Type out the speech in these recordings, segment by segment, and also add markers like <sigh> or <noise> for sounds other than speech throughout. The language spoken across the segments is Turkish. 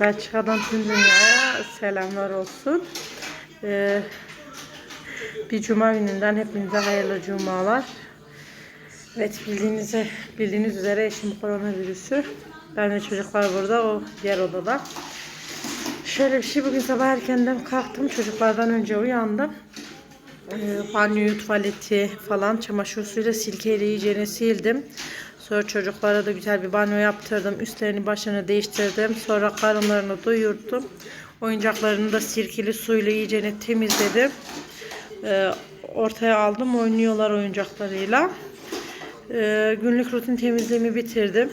Belçika'dan tüm dünyaya selamlar olsun. Ee, bir cuma gününden hepinize hayırlı cumalar. Evet bildiğiniz, bildiğiniz üzere eşim koronavirüsü. Ben ve çocuklar burada, o diğer odada. Şöyle bir şey bugün sabah erkenden kalktım. Çocuklardan önce uyandım. Ee, banyoyu, tuvaleti falan çamaşır suyuyla silkeyle iyicene sildim. Sonra çocuklara da güzel bir banyo yaptırdım. Üstlerini başını değiştirdim. Sonra karınlarını doyurdum. Oyuncaklarını da sirkeli suyla iyicene temizledim. Ee, ortaya aldım. Oynuyorlar oyuncaklarıyla. Ee, günlük rutin temizliğimi bitirdim.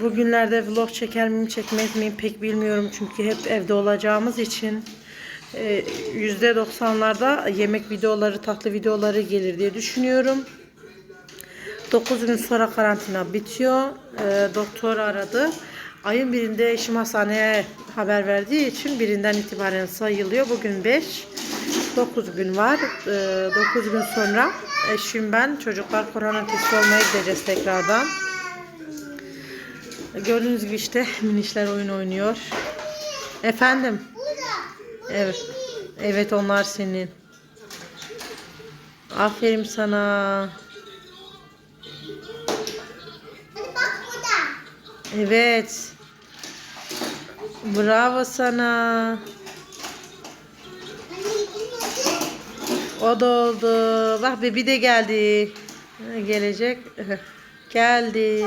Bugünlerde vlog çeker miyim çekmez miyim pek bilmiyorum. Çünkü hep evde olacağımız için e, %90'larda yemek videoları, tatlı videoları gelir diye düşünüyorum. 9 gün sonra karantina bitiyor. E, doktor aradı. Ayın birinde eşim hastaneye haber verdiği için birinden itibaren sayılıyor. Bugün 5. 9 gün var. E, 9 gün sonra eşim ben çocuklar korona testi olmaya gideceğiz tekrardan. Gördüğünüz gibi işte minişler oyun oynuyor. Efendim? Evet. Evet onlar senin. Aferin sana. Evet. Bravo sana. O da oldu. Bak bebi de geldi. Gelecek. <laughs> Geldi.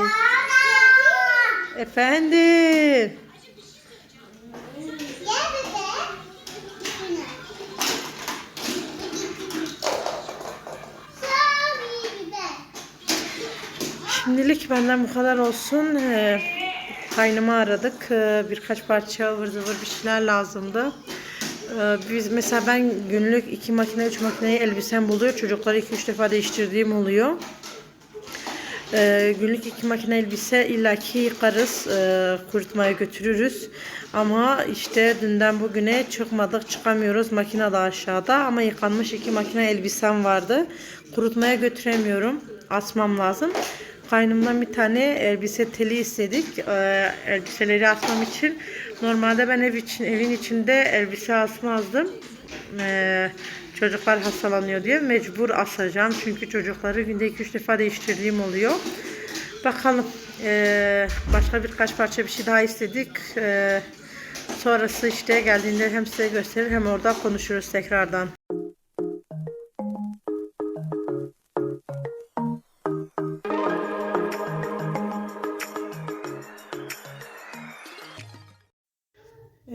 Efendim. Şimdilik benden bu kadar olsun. Ee, kaynımı aradık. Ee, birkaç parça ıvır zıvır bir şeyler lazımdı. Ee, biz mesela ben günlük iki makine, üç makineyi elbisem buluyor. Çocukları iki üç defa değiştirdiğim oluyor. Ee, günlük iki makine elbise illaki yıkarız, e, kurutmaya götürürüz. Ama işte dünden bugüne çıkmadık, çıkamıyoruz. Makine de aşağıda ama yıkanmış iki makine elbisem vardı. Kurutmaya götüremiyorum, asmam lazım. Kaynımdan bir tane elbise teli istedik. Ee, elbiseleri asmam için. Normalde ben ev için evin içinde elbise asmazdım. Ee, çocuklar hastalanıyor diye mecbur asacağım. Çünkü çocukları günde 2-3 defa değiştirdiğim oluyor. Bakalım. Ee, başka birkaç parça bir şey daha istedik. Ee, sonrası işte geldiğinde hem size gösterir hem orada konuşuruz tekrardan.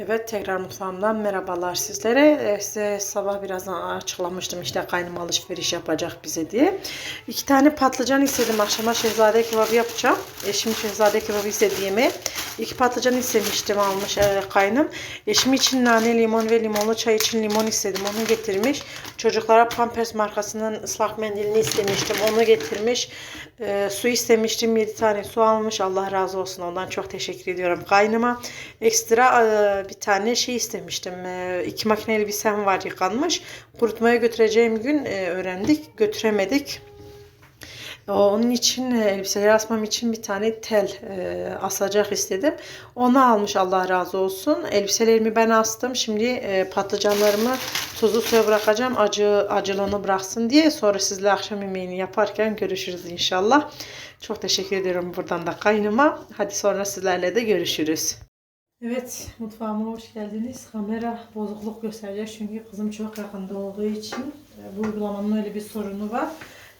Evet tekrar mutfağımdan merhabalar sizlere. Ee, size sabah birazdan açıklamıştım işte kaynım alışveriş yapacak bize diye. İki tane patlıcan istedim akşama şehzade kebabı yapacağım. Eşim şehzade kebabı istediğimi. İki patlıcan istemiştim almış e, kaynım. Eşim için nane limon ve limonlu çay için limon istedim onu getirmiş. Çocuklara Pampers markasının ıslak mendilini istemiştim onu getirmiş. E, su istemiştim 7 tane su almış Allah razı olsun ondan çok teşekkür ediyorum kaynıma. Ekstra e, bir tane şey istemiştim. E, iki makine elbisem var yıkanmış. Kurutmaya götüreceğim gün e, öğrendik. Götüremedik. Onun için e, elbiseleri asmam için bir tane tel e, asacak istedim. Onu almış Allah razı olsun. Elbiselerimi ben astım. Şimdi e, patlıcanlarımı tuzlu suya bırakacağım. Acı acılığını bıraksın diye. Sonra sizle akşam yemeğini yaparken görüşürüz inşallah. Çok teşekkür ediyorum buradan da kaynıma. Hadi sonra sizlerle de görüşürüz. Evet mutfağıma hoş geldiniz. Kamera bozukluk gösterecek çünkü kızım çok yakında olduğu için e, bu uygulamanın öyle bir sorunu var.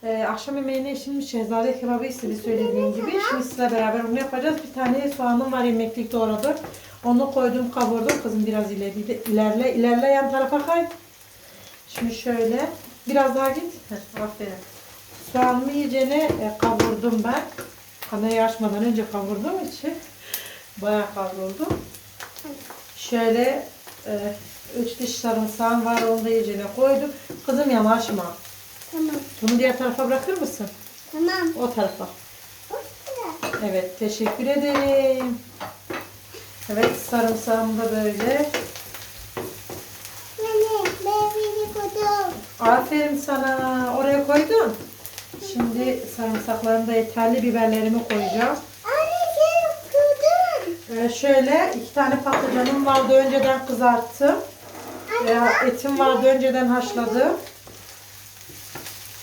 Ee, akşam yemeğine şimdi şehzade kebabı istedi söylediğim gibi. Şimdi sizle beraber onu yapacağız. Bir tane soğanım var yemeklik doğradım. Onu koydum kavurdum. Kızım biraz ilerle, ilerle, ilerle yan tarafa kay. Şimdi şöyle biraz daha git. Heh, aferin. Soğanımı iyicene e, kavurdum ben. Kamerayı açmadan önce kavurduğum için <laughs> bayağı kavruldu. Şöyle e, üç diş sarımsağım var onu da iyicene koydum. Kızım yanaşma. Tamam. Bunu diğer tarafa bırakır mısın? Tamam. O tarafa. Evet teşekkür ederim. Evet sarımsağım da böyle. Aferin sana. Oraya koydun. Şimdi sarımsaklarımı da yeterli biberlerimi koyacağım. Anne sen koydun. Ee, şöyle iki tane patlıcanım vardı önceden kızarttım. Ee, etim vardı önceden haşladım.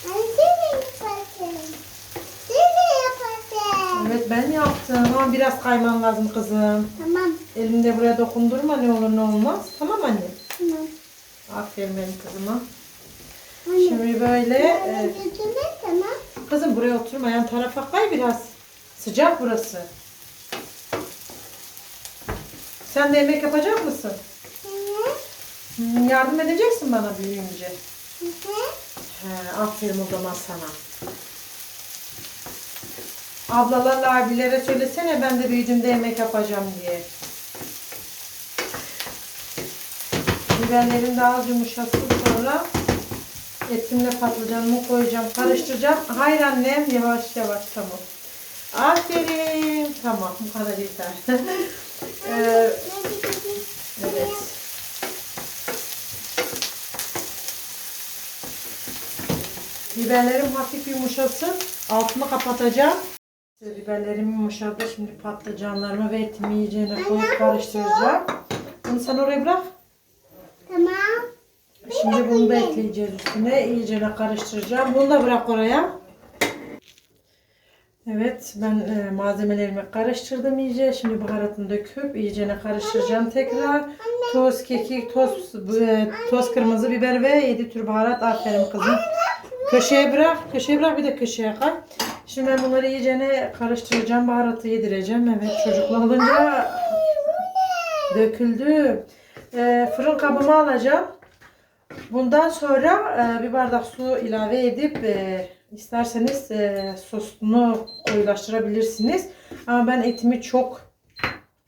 Anne sen de yaparsın. Sen de yaparsın. Evet ben yaptım ama biraz kayman lazım kızım. Tamam. Elimde buraya dokundurma ne olur ne olmaz. Tamam anne. Tamam. Aferin benim kızıma. Anne. Şimdi böyle e, tamam. kızım buraya oturma yan tarafa kay biraz. Sıcak burası. Sen de yemek yapacak mısın? Hı Hmm, Yardım edeceksin bana büyüyünce. hı. He, aferin o zaman sana. Ablalarla abilere söylesene ben de büyüdüğümde yemek yapacağım diye. Biberlerim daha az yumuşasın sonra etimle patlıcanımı koyacağım. Karıştıracağım. Hayır annem yavaş yavaş tamam. Aferin. Tamam bu kadar yeter. <laughs> Ee, evet. Biberlerim hafif yumuşasın. Altını kapatacağım. Biberlerim yumuşadı. Şimdi patlıcanlarımı ve etimi iyicene koyup karıştıracağım. Bunu sen oraya bırak. Tamam. Şimdi bunu da ekleyeceğiz üstüne. İyicene karıştıracağım. Bunu da bırak oraya. Evet ben e, malzemelerimi karıştırdım iyice. Şimdi baharatını döküp iyicene karıştıracağım tekrar. Toz kekik, toz, e, toz kırmızı biber ve 7 tür baharat. Aferin kızım. Köşeye bırak. Köşeye bırak bir de köşeye kay. Şimdi ben bunları iyicene karıştıracağım. Baharatı yedireceğim. Evet çocuklar olunca döküldü. E, fırın kabımı alacağım. Bundan sonra e, bir bardak su ilave edip e, isterseniz e, sosunu koyulaştırabilirsiniz. Ama ben etimi çok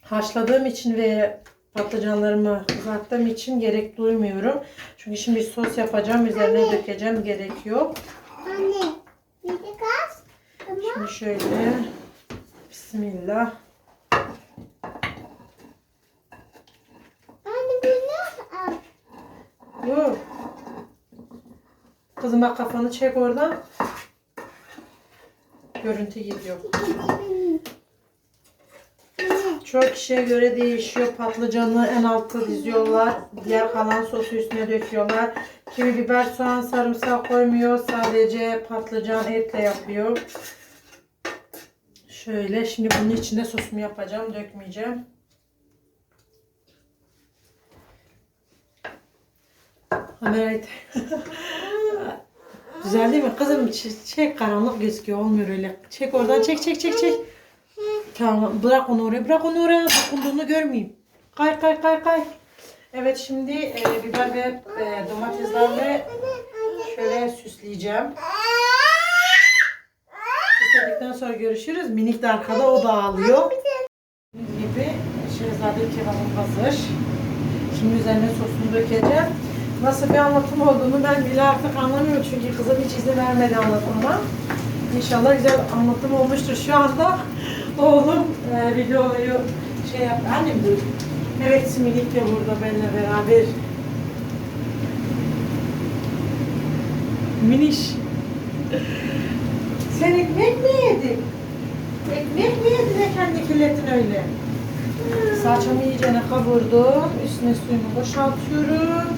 haşladığım için ve patlıcanlarımı kızarttığım için gerek duymuyorum. Çünkü şimdi sos yapacağım. Üzerine dökeceğim. Gerek yok. Anne. Bir de kas. Tamam. Şimdi şöyle Bismillah. Anne bunu al. Dur. Kızım bak kafanı çek oradan. Görüntü gidiyor. Çok kişiye göre değişiyor. Patlıcanı en altta diziyorlar. Diğer kalan sosu üstüne döküyorlar. Kimi biber, soğan, sarımsak koymuyor. Sadece patlıcan etle yapıyor. Şöyle şimdi bunun içinde sosumu yapacağım. Dökmeyeceğim. Kamerayı <laughs> Güzel değil mi? Kızım çek karanlık gözüküyor. Olmuyor öyle. Çek oradan çek çek çek çek. Tamam bırak onu oraya bırak onu oraya dokunduğunu görmeyeyim. Kay kay kay kay. Evet şimdi e, biber ve e, domateslerle şöyle süsleyeceğim. Süsledikten sonra görüşürüz. Minik de arkada o da ağlıyor. Dediğim gibi şehzade kebabım hazır. Şimdi üzerine sosunu dökeceğim. Nasıl bir anlatım olduğunu ben bile artık anlamıyorum çünkü kızım hiç izin vermedi anlatıma. İnşallah güzel anlatım olmuştur. Şu anda oğlum e, videoyu şey yaptı. Annem dur. Evet Similik de burada benimle beraber. Miniş. Sen ekmek mi yedin? Ekmek mi kirlettin öyle? Salçamı iyicene kavurdum. Üstüne suyumu boşaltıyorum.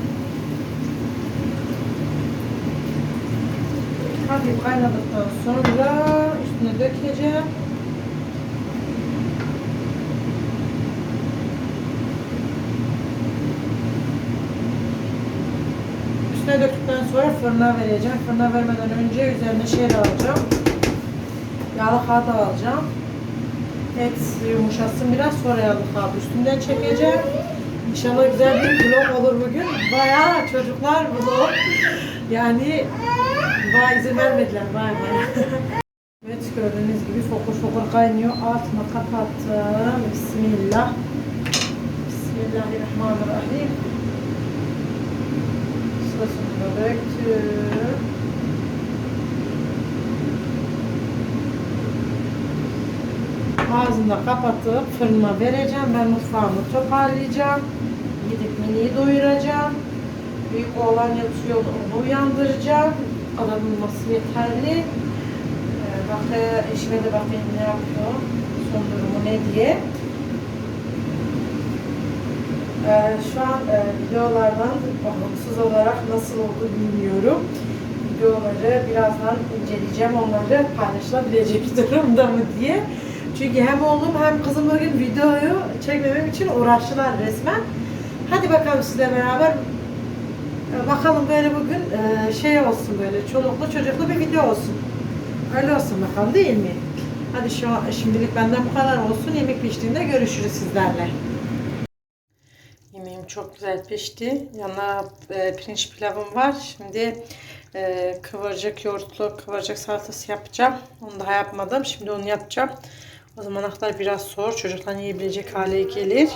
Hafif kaynadıktan sonra üstüne dökeceğim. Üstüne döktükten sonra fırına vereceğim. Fırına vermeden önce üzerine de alacağım. Yağlı kağıt alacağım. Et yumuşasın biraz sonra yağlı kağıt üstünden çekeceğim. İnşallah güzel bir vlog olur bugün. Bayağı çocuklar vlog. Yani Vay izin vermediler vay vay. <laughs> evet gördüğünüz gibi fokur fokur kaynıyor. Altını kapattım. Bismillah. Bismillahirrahmanirrahim. Sosunu da döktüm. Ağzını kapatıp fırına vereceğim. Ben mutfağımı toparlayacağım. Gidip miniyi doyuracağım. Büyük oğlan yatıyor onu uyandıracağım. Aranılması yeterli. Ee, bak eşime de bakayım ne yapıyor. Son durumu ne diye. Ee, şu an e, videolardan bağımsız olarak nasıl oldu bilmiyorum. Videoları birazdan inceleyeceğim. Onları paylaşılabilecek <laughs> durumda mı diye. Çünkü hem oğlum hem kızım bugün videoyu çekmemem için uğraştılar resmen. Hadi bakalım sizle beraber e, bakalım böyle bugün e, şey olsun böyle çoluklu çocuklu bir video olsun. Öyle olsun bakalım değil mi? Hadi şu şimdilik benden bu kadar olsun. Yemek piştiğinde görüşürüz sizlerle. Yemeğim çok güzel pişti. Yanına e, pirinç pilavım var. Şimdi e, kıvırcık yoğurtlu kıvırcık salatası yapacağım. Onu daha yapmadım. Şimdi onu yapacağım. O zamana kadar biraz soğur. Çocuklar yiyebilecek hale gelir.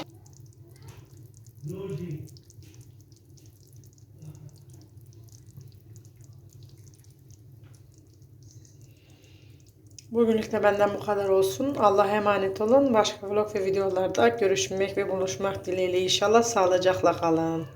Bugünlük de benden bu kadar olsun. Allah'a emanet olun. Başka vlog ve videolarda görüşmek ve buluşmak dileğiyle inşallah sağlıcakla kalın.